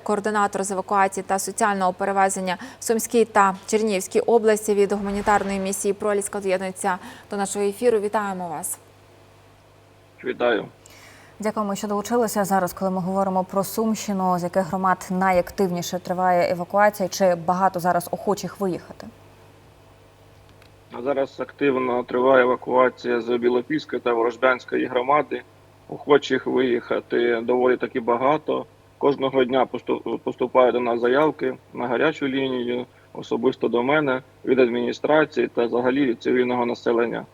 координатор з евакуації та соціального перевезення в Сумській та Чернігівській області від гуманітарної місії Проліска доєднується до нашого ефіру. Вітаємо вас. Вітаю. Дякуємо, що долучилися зараз, коли ми говоримо про Сумщину, з яких громад найактивніше триває евакуація, чи багато зараз охочих виїхати? Зараз активно триває евакуація з Білопільської та Ворожбянської громади. Охочих виїхати доволі таки багато. Кожного дня посту- поступають до нас заявки на гарячу лінію, особисто до мене від адміністрації та взагалі від цивільного населення.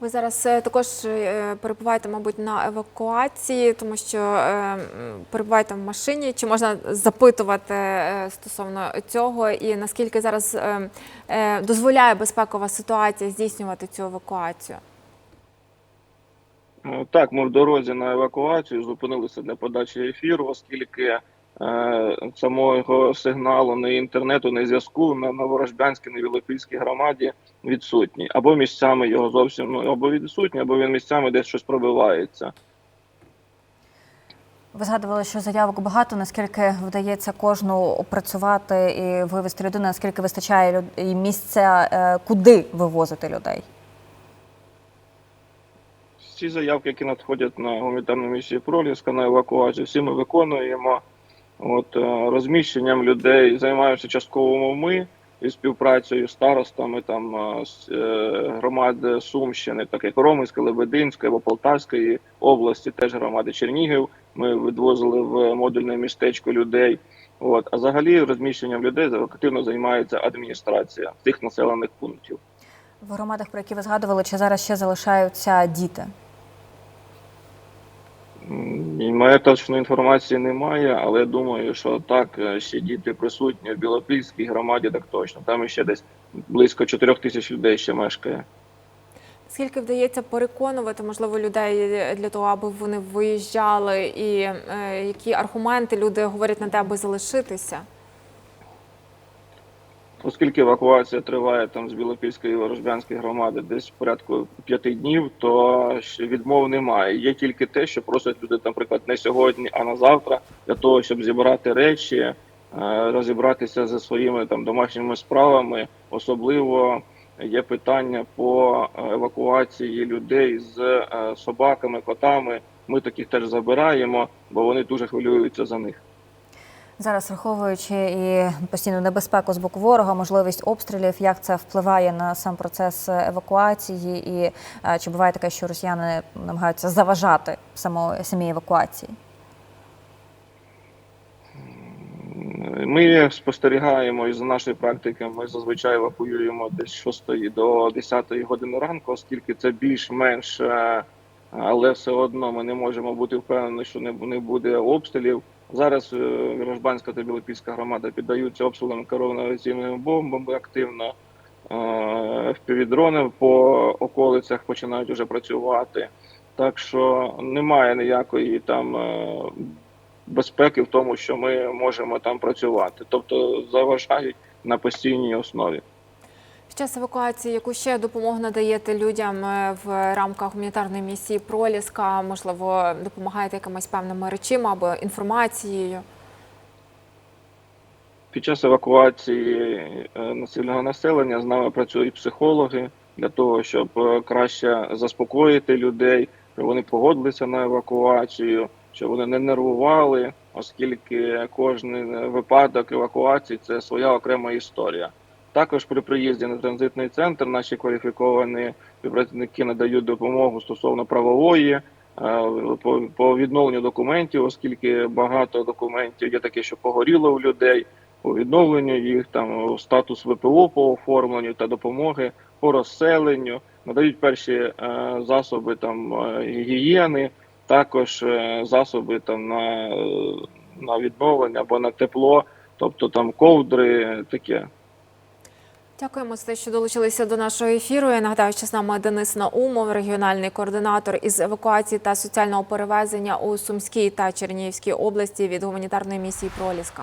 Ви зараз е, також е, перебуваєте, мабуть, на евакуації, тому що е, перебуваєте в машині. Чи можна запитувати стосовно цього, і наскільки зараз дозволяє безпекова ситуація здійснювати цю евакуацію? Е, Так, ми в дорозі на евакуацію зупинилися для подачі ефіру, оскільки е, самого сигналу ні інтернету, ні зв'язку на Новорожбянській, на Білопільській громаді відсутній. Або місцями його зовсім ну, або відсутній, або він місцями десь щось пробивається. Ви згадували, що заявок багато. Наскільки вдається кожну опрацювати і вивезти людину? Наскільки вистачає і місця, е, куди вивозити людей? Всі заявки, які надходять на гуманітарну місію Проліска на евакуацію, всі ми виконуємо. От е, розміщенням людей займаємося частково ми і співпрацею з старостами там е, з е, громад Сумщини, так як Романської, Лебединської або Полтавської області, теж громади Чернігів. Ми відвозили в модульне містечко людей. От а взагалі розміщенням людей активно займається адміністрація цих населених пунктів. В громадах, про які ви згадували, чи зараз ще залишаються діти? Моєї точної інформації немає, але думаю, що так ще діти присутні в Білопільській громаді, так точно. Там ще десь близько 4 тисяч людей ще мешкає. Скільки вдається переконувати, можливо, людей для того, аби вони виїжджали, і е, які аргументи люди говорять на те, аби залишитися? Оскільки евакуація триває там з Білопільської і Ворожбянської громади десь порядку п'яти днів, то відмов немає. Є тільки те, що просять люди, наприклад, не сьогодні, а на завтра, для того, щоб зібрати речі, е, розібратися зі своїми там домашніми справами. Особливо є питання по е, евакуації людей з е, собаками, котами. Ми таких теж забираємо, бо вони дуже хвилюються за них. Зараз враховуючи і постійну небезпеку з боку ворога, можливість обстрілів, як це впливає на сам процес евакуації, і е, чи буває таке, що росіяни намагаються заважати само, самій евакуації? Ми спостерігаємо і за нашої практики. Ми зазвичай евакуюємо десь з 6 до 10 години ранку, оскільки це більш-менш, е, але все одно ми не можемо бути впевнені, що не буде обстрілів. Зараз е, Вірожбанська та Білопільська громада піддаються обстрілам керованими бомбами активно. Е, Впівдрони по околицях починають вже працювати. Так що немає ніякої там е, безпеки в тому, що ми можемо там працювати, тобто заважають на постійній основі. Під час евакуації, яку ще допомогу надаєте людям е, в рамках гуманітарної місії Проліска, можливо, допомагаєте якимись певними речима або інформацією? Під час евакуації е, насильного населення з нами працюють психологи для того, щоб е, краще заспокоїти людей, щоб вони погодилися на евакуацію, щоб вони не нервували, оскільки кожен випадок евакуації це своя окрема історія. Також при приїзді на транзитний центр наші кваліфіковані співпрацівники надають допомогу стосовно правової. е, По, відновленню документів, оскільки багато документів є таке, що погоріло у людей, по відновленню їх, там статус ВПО по оформленню та допомоги по розселенню, надають перші е, засоби там е, гігієни, також засоби там на, на відновлення або на тепло, тобто там ковдри, таке. Дякуємо за те, що долучилися до нашого ефіру. Я нагадаю, що з нами Денис Наумов, регіональний координатор із евакуації та соціального перевезення у Сумській та Чернігівській області від гуманітарної місії Проліска.